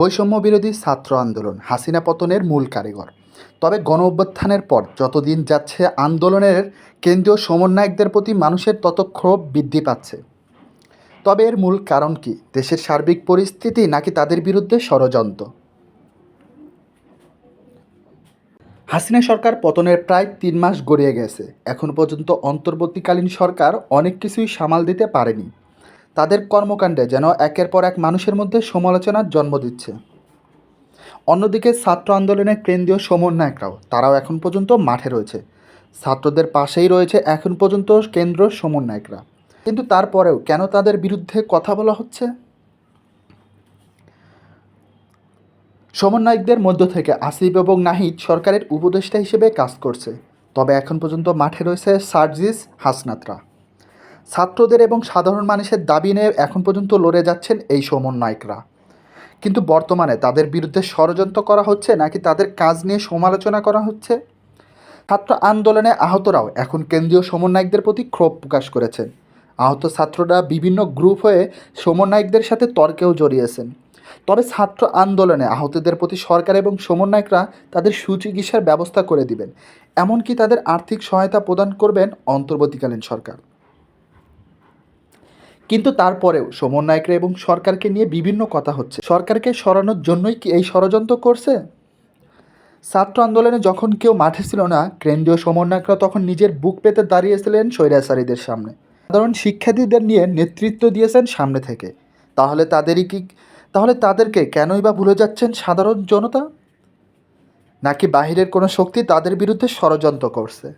বৈষম্য বিরোধী ছাত্র আন্দোলন হাসিনা পতনের মূল কারিগর। তবে গণ অভ্যুত্থানের পর যতদিন যাচ্ছে আন্দোলনের, কেন্দ্রীয় সমন্বয়কদের প্রতি মানুষের তত ক্ষোভ বৃদ্ধি পাচ্ছে। তবে এর মূল কারণ কি? দেশের সার্বিক পরিস্থিতি নাকি তাদের বিরুদ্ধে ষড়যন্ত্র? হাসিনা সরকার পতনের প্রায় তিন মাস গড়িয়ে গেছে। এখন পর্যন্ত অন্তর্বর্তীকালীন সরকার অনেক কিছুই সামাল দিতে পারেনি। তাদের কর্মকাণ্ডে যেন একের পর এক মানুষের মধ্যে সমালোচনার জন্ম দিচ্ছে। অন্যদিকে ছাত্র আন্দোলনের কেন্দ্রীয় সমন্বয়করাও তারাও এখন পর্যন্ত মাঠে রয়েছে। ছাত্রদের পাশেই রয়েছে এখন পর্যন্ত কেন্দ্র সমন্বয়করা কিন্তু তারপরেও কেন তাদের বিরুদ্ধে কথা বলা হচ্ছে? সমন্বয়কদের মধ্য থেকে আসিফ এবং নাহিদ সরকারের উপদেষ্টা হিসেবে কাজ করছে। তবে এখন পর্যন্ত মাঠে রয়েছে সার্জিস হাসনাতরা। ছাত্রদের এবং সাধারণ মানুষের দাবি নিয়ে এখন পর্যন্ত লড়ে যাচ্ছেন এই সমন্বয়করা কিন্তু বর্তমানে তাদের বিরুদ্ধে ষড়যন্ত্র করা হচ্ছে নাকি তাদের কাজ নিয়ে সমালোচনা করা হচ্ছে? ছাত্র আন্দোলনে আহতরাও এখন কেন্দ্রীয় সমন্বয়কদের প্রতি ক্ষোভ প্রকাশ করেছেন। আহত ছাত্ররা বিভিন্ন গ্রুপ হয়ে সমন্বয়কদের সাথে তর্কেও জড়িয়েছেন। তবে ছাত্র আন্দোলনে আহতদের প্রতি সরকার এবং সমন্বয়করা তাদের সুচিকিৎসার ব্যবস্থা করে দিবেন। এমনকি তাদের আর্থিক সহায়তা প্রদান করবেন অন্তর্বর্তীকালীন সরকার। কিন্তু তারপরেও সমন্বয়করা এবং সরকারকে নিয়ে বিভিন্ন কথা হচ্ছে। সরকারকে সরানোর জন্যই কি এই ষড়যন্ত্র করছে? ছাত্র আন্দোলনে যখন কেউ মাঠে ছিল না, কেন্দ্রীয় সমন্বয়করা তখন নিজের বুক পেতে দাঁড়িয়েছিলেন স্বৈরাচারীদের সামনে। সাধারণ শিক্ষার্থীদের নিয়ে নেতৃত্ব দিয়েছেন সামনে থেকে। তাহলে তাদেরই কি তাহলে তাদেরকে কেনই বা ভুলে যাচ্ছেন সাধারণ জনতা? নাকি বাহিরের কোনো শক্তি তাদের বিরুদ্ধে ষড়যন্ত্র করছে?